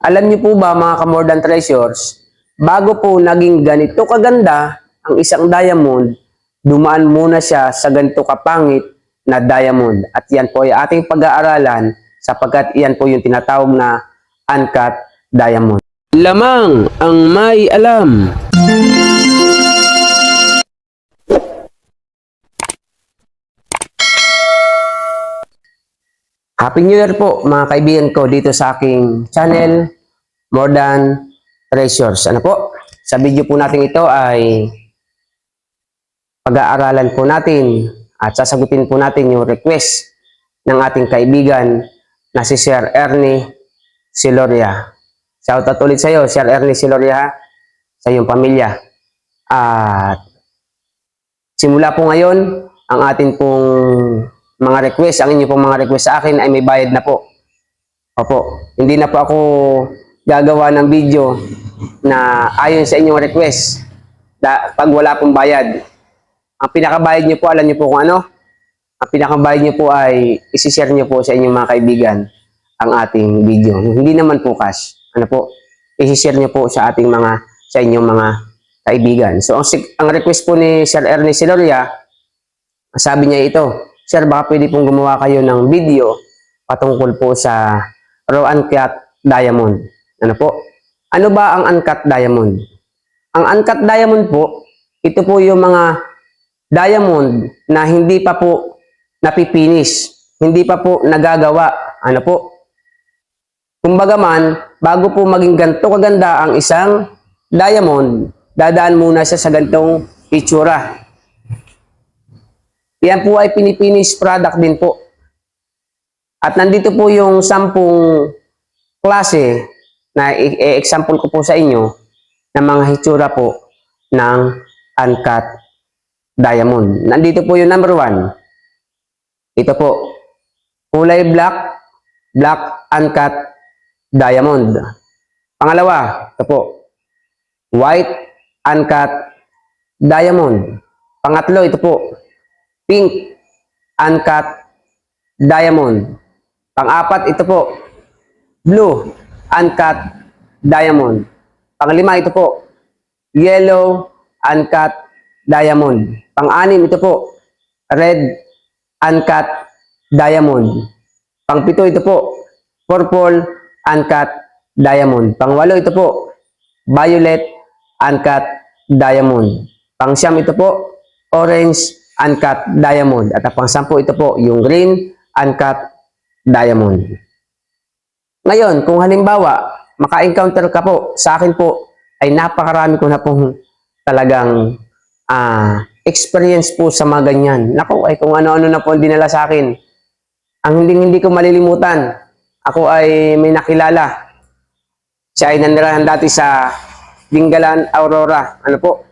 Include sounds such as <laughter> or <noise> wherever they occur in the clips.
Alam niyo po ba mga ka-more than treasures, bago po naging ganito kaganda ang isang diamond, dumaan muna siya sa ganito kapangit na diamond. At yan po ay ating pag-aaralan sapagkat yan po yung tinatawag na uncut diamond. Lamang ang may alam. Happy New Year po mga kaibigan ko dito sa aking channel More Than Treasures. Ano po? Sa video po natin ito ay pag-aaralan po natin at sasagutin po natin yung request ng ating kaibigan na si Sir Ernie Siloria. Shoutout ulit sa iyo, Sir Ernie Siloria, sa iyong pamilya. At simula po ngayon, ang atin pong mga request, ang inyo pong mga request sa akin ay may bayad na po. Opo, hindi na po ako gagawa ng video na ayon sa inyong request da, pag wala pong bayad. Ang pinakabayad niyo po, alam niyo po kung ano? Ang pinakabayad niyo po ay isi-share niyo po sa inyong mga kaibigan ang ating video. Hindi naman po cash. Ano po? I-share niyo po sa ating mga sa inyong mga kaibigan. So ang, ang request po ni Sir Ernest Siloria, sabi niya ito, Sir, baka pwede pong gumawa kayo ng video patungkol po sa raw uncut diamond. Ano po? Ano ba ang uncut diamond? Ang uncut diamond po, ito po yung mga diamond na hindi pa po napipinish, hindi pa po nagagawa. Ano po? Kumbaga man, bago po maging ganito kaganda ang isang diamond, dadaan muna siya sa gantong itsura. Yan po ay pinipinish product din po. At nandito po yung sampung klase na i-example ko po sa inyo ng mga hitsura po ng uncut diamond. Nandito po yung number one. Ito po. Kulay black, black uncut diamond. Pangalawa, ito po. White uncut diamond. Pangatlo, ito po. Pink uncut diamond. Pang-apat, ito po. Blue uncut diamond. Panglima, ito po. Yellow uncut diamond. Pang-anim, ito po. Red uncut diamond. Pang-pito, ito po. Purple uncut diamond. Pang-walo, ito po. Violet uncut diamond. Pang-siyam, ito po. Orange uncut diamond. At ang pang-sampu, ito po. Yung green uncut diamond. Ngayon, kung halimbawa, maka-encounter ka po, sa akin po, ay napakarami ko na pong talagang ah, experience po sa mga ganyan. Naku, ay kung ano-ano na po ang dinala sa akin. Ang hindi hindi ko malilimutan, ako ay may nakilala. Siya ay nanirahan dati sa Dingalan, Aurora. Ano po?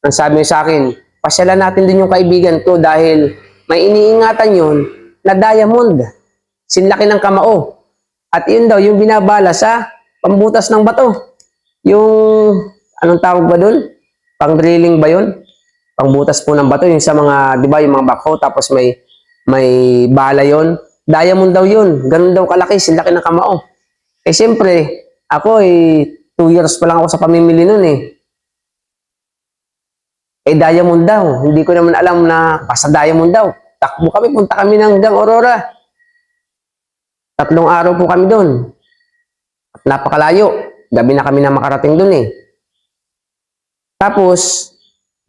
Ang sabi sa akin, pasyalan natin din yung kaibigan ko dahil may iniingatan yun na diamond. Sinlaki ng kamao. At yun daw, yung binabala sa pambutas ng bato. Yung, anong tawag ba doon? Pang drilling ba yun? Pangbutas po ng bato. Yung sa mga, di ba, yung mga backhoe, tapos may, may bala yon Diamond daw yun. Ganun daw kalaki, sinlaki ng kamao. Eh, siyempre, ako eh, two years pa lang ako sa pamimili nun eh. Eh, diamond daw. Hindi ko naman alam na basta diamond daw. Takbo kami, punta kami ng hanggang Aurora. Tatlong araw po kami doon. Napakalayo. Gabi na kami na makarating doon eh. Tapos,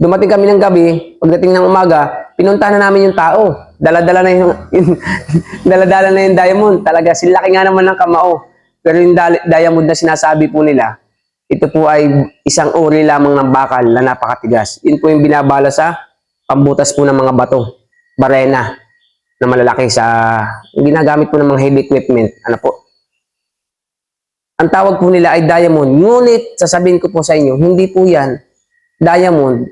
dumating kami ng gabi, pagdating ng umaga, pinuntahan na namin yung tao. Dala-dala na yung, yung <laughs> dala-dala na yung diamond. Talaga, silaki nga naman ng kamao. Pero yung diamond na sinasabi po nila, ito po ay isang uri lamang ng bakal na napakatigas. Yun po yung binabala sa pambutas po ng mga bato. Barena na malalaki sa ginagamit po ng mga heavy equipment. Ano po? Ang tawag po nila ay diamond. Ngunit, sasabihin ko po sa inyo, hindi po yan diamond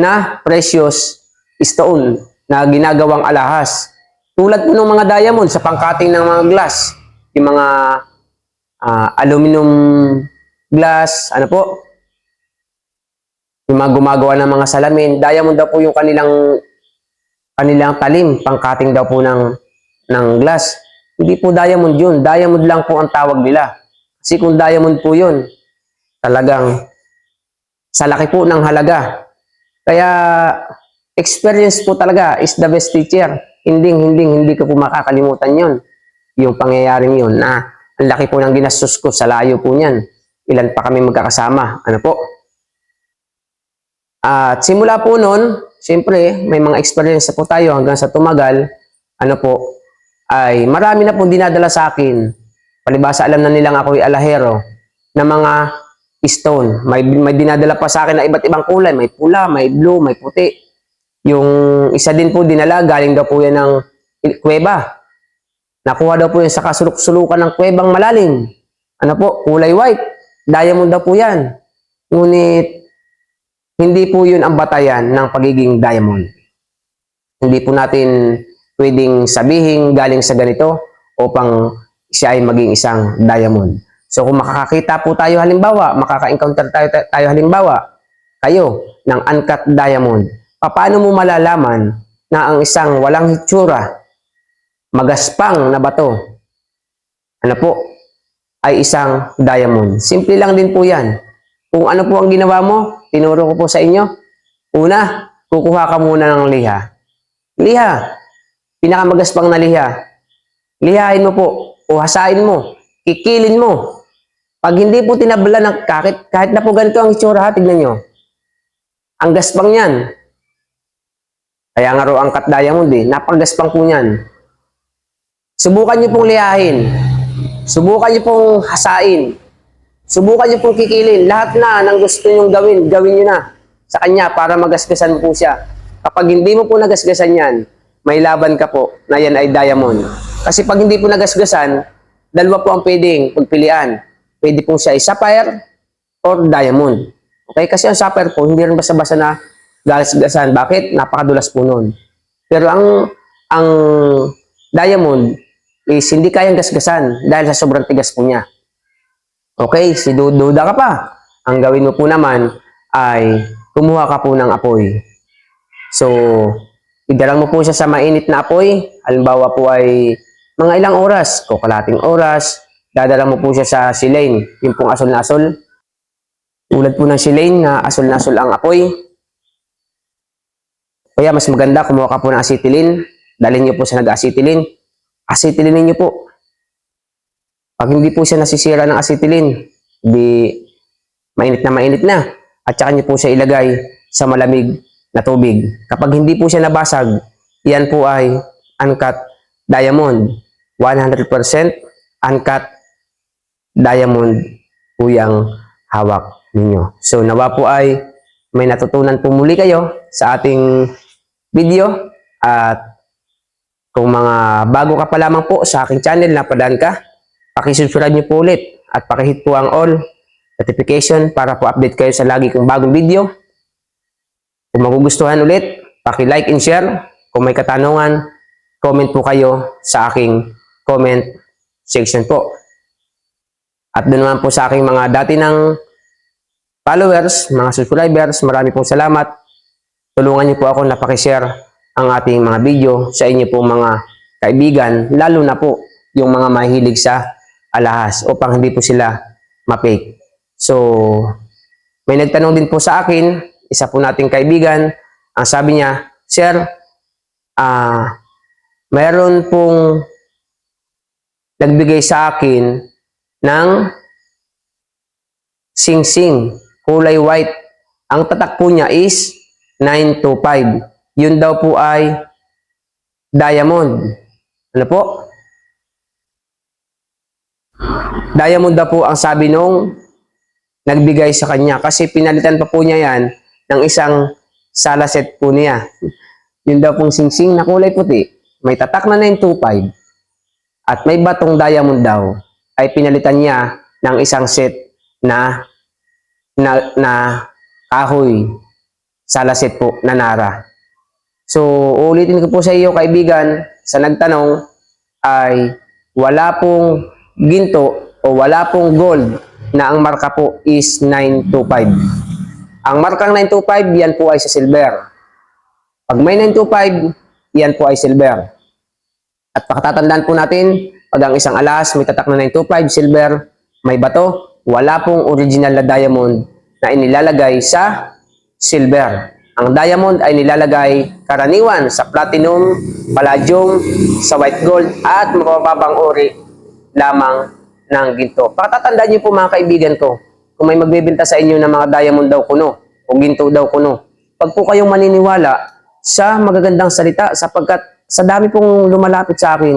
na precious stone na ginagawang alahas. Tulad po ng mga diamond sa pangkating ng mga glass, yung mga ah, aluminum glass, ano po, yung mga gumagawa ng mga salamin, diamond daw po yung kanilang kanilang talim, pangkating daw po ng, ng glass. Hindi po diamond yun. Diamond lang po ang tawag nila. Kasi kung diamond po yun, talagang sa laki po ng halaga. Kaya experience po talaga is the best teacher. Hindi, hindi, hindi ko po makakalimutan yon Yung pangyayaring yun na ang laki po ng ginastos ko sa layo po niyan. Ilan pa kami magkakasama. Ano po? At simula po noon, siyempre, may mga experience po tayo hanggang sa tumagal. Ano po, ay marami na pong dinadala sa akin. Palibasa alam na nilang ako'y alahero na mga stone. May, may dinadala pa sa akin na iba't ibang kulay. May pula, may blue, may puti. Yung isa din po dinala, galing daw po yan ng kuweba. Nakuha daw po yan sa kasuluk-sulukan ng kuwebang malalim. Ano po, kulay white. Diamond daw po yan. Ngunit, hindi po yun ang batayan ng pagiging diamond. Hindi po natin pwedeng sabihin galing sa ganito upang siya ay maging isang diamond. So kung makakakita po tayo halimbawa, makaka-encounter tayo, tayo halimbawa, kayo ng uncut diamond, paano mo malalaman na ang isang walang hitsura, magaspang na bato, ano po, ay isang diamond. Simple lang din po yan. Kung ano po ang ginawa mo, tinuro ko po sa inyo. Una, kukuha ka muna ng liha. Liha. Pinakamagaspang na liha. Lihain mo po. O hasain mo. Kikilin mo. Pag hindi po tinabla ng kahit, kahit na po ganito ang itsura ha, tignan nyo. Ang gaspang yan. Kaya nga raw ang cut diamond eh. Napagaspang po yan. Subukan nyo pong lihahin. Subukan nyo pong hasain. Subukan niyo pong kikilin. Lahat na ng gusto niyong gawin, gawin niyo na sa kanya para magasgasan po siya. Kapag hindi mo po nagasgasan yan, may laban ka po na yan ay diamond. Kasi pag hindi po nagasgasan, dalawa po ang pwedeng pagpilian. Pwede po siya ay sapphire or diamond. Okay? Kasi ang sapphire po, hindi rin basta-basta na gasgasan. Bakit? Napakadulas po nun. Pero ang ang diamond is hindi kayang gasgasan dahil sa sobrang tigas po niya. Okay, si duda ka pa. Ang gawin mo po naman ay kumuha ka po ng apoy. So, idalang mo po siya sa mainit na apoy. Halimbawa po ay mga ilang oras, o oras, dadala mo po siya sa silane, yung pong asol na asol. Tulad po ng silane na asol na asol ang apoy. Kaya mas maganda, kumuha ka po ng acetylene. Dalhin niyo po sa nag-acetylene. Acetylene niyo po. Pag hindi po siya nasisira ng acetylene, di mainit na mainit na. At saka niyo po siya ilagay sa malamig na tubig. Kapag hindi po siya nabasag, yan po ay uncut diamond. 100% uncut diamond po yung hawak ninyo. So nawa po ay may natutunan po muli kayo sa ating video at kung mga bago ka pa lamang po sa aking channel, napadaan ka, pakisubscribe niyo po ulit at pakihit po ang all notification para po update kayo sa lagi kong bagong video. Kung magugustuhan ulit, paki-like and share. Kung may katanungan, comment po kayo sa aking comment section po. At doon naman po sa aking mga dati ng followers, mga subscribers, marami pong salamat. Tulungan niyo po ako na pakishare ang ating mga video sa inyo po mga kaibigan, lalo na po yung mga mahilig sa alahas upang hindi po sila mapake. So, may nagtanong din po sa akin, isa po nating kaibigan, ang sabi niya, Sir, ah, mayroon pong nagbigay sa akin ng sing-sing, kulay white. Ang tatak po niya is 925. Yun daw po ay diamond. Ano po? Diamond daw po ang sabi nung nagbigay sa kanya kasi pinalitan pa po niya yan ng isang salaset po niya. Yun daw pong singsing na kulay puti, may tatak na 925 at may batong diamond daw ay pinalitan niya ng isang set na na, na kahoy salaset po na nara. So, ulitin ko po sa iyo kaibigan, sa nagtanong ay wala pong ginto o wala pong gold na ang marka po is 925. Ang markang 925, yan po ay sa silver. Pag may 925, yan po ay silver. At pakatatandaan po natin, pag ang isang alas may tatak na 925 silver, may bato, wala pong original na diamond na inilalagay sa silver. Ang diamond ay nilalagay karaniwan sa platinum, palladium, sa white gold at mababang uri lamang ng ginto. Patatandaan niyo po mga kaibigan ko, kung may magbebenta sa inyo ng mga diamond daw kuno o ginto daw kuno, pag po kayong maniniwala sa magagandang salita sapagkat sa dami pong lumalapit sa akin,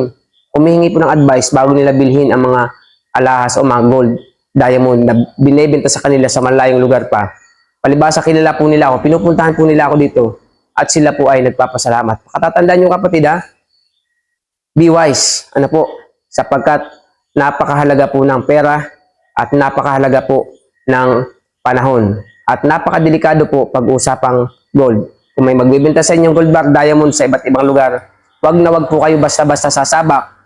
humihingi po ng advice bago nila bilhin ang mga alahas o mga gold, diamond na binebenta sa kanila sa malayong lugar pa. Palibasa kilala po nila ako, pinupuntahan po nila ako dito at sila po ay nagpapasalamat. Katatandaan nyo kapatid ha, be wise. Ano po? Sapagkat napakahalaga po ng pera at napakahalaga po ng panahon. At napakadelikado po pag-usapang gold. Kung may magbibenta sa inyong gold bar, diamond sa iba't ibang lugar, wag na wag po kayo basta-basta sasabak.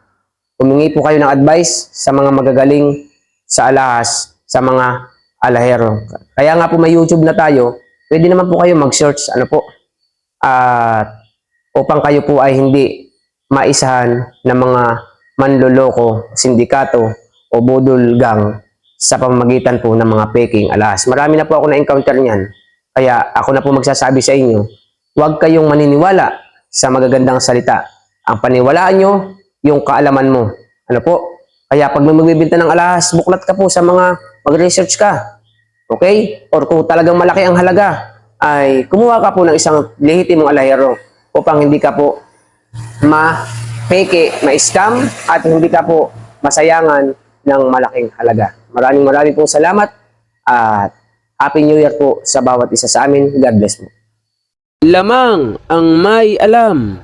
Humingi po kayo ng advice sa mga magagaling sa alahas, sa mga alahero. Kaya nga po may YouTube na tayo, pwede naman po kayo mag-search, ano po, at upang kayo po ay hindi maisahan ng mga manloloko, sindikato o budol gang sa pamamagitan po ng mga peking alas. Marami na po ako na-encounter niyan. Kaya ako na po magsasabi sa inyo, huwag kayong maniniwala sa magagandang salita. Ang paniwalaan nyo, yung kaalaman mo. Ano po? Kaya pag may magbibenta ng alahas, buklat ka po sa mga mag-research ka. Okay? Or kung talagang malaki ang halaga, ay kumuha ka po ng isang lehitimong alahero upang hindi ka po ma-peke, ma-scam at hindi ka po masayangan ng malaking halaga. Maraming maraming pong salamat at Happy New Year po sa bawat isa sa amin. God bless po. Lamang ang may alam.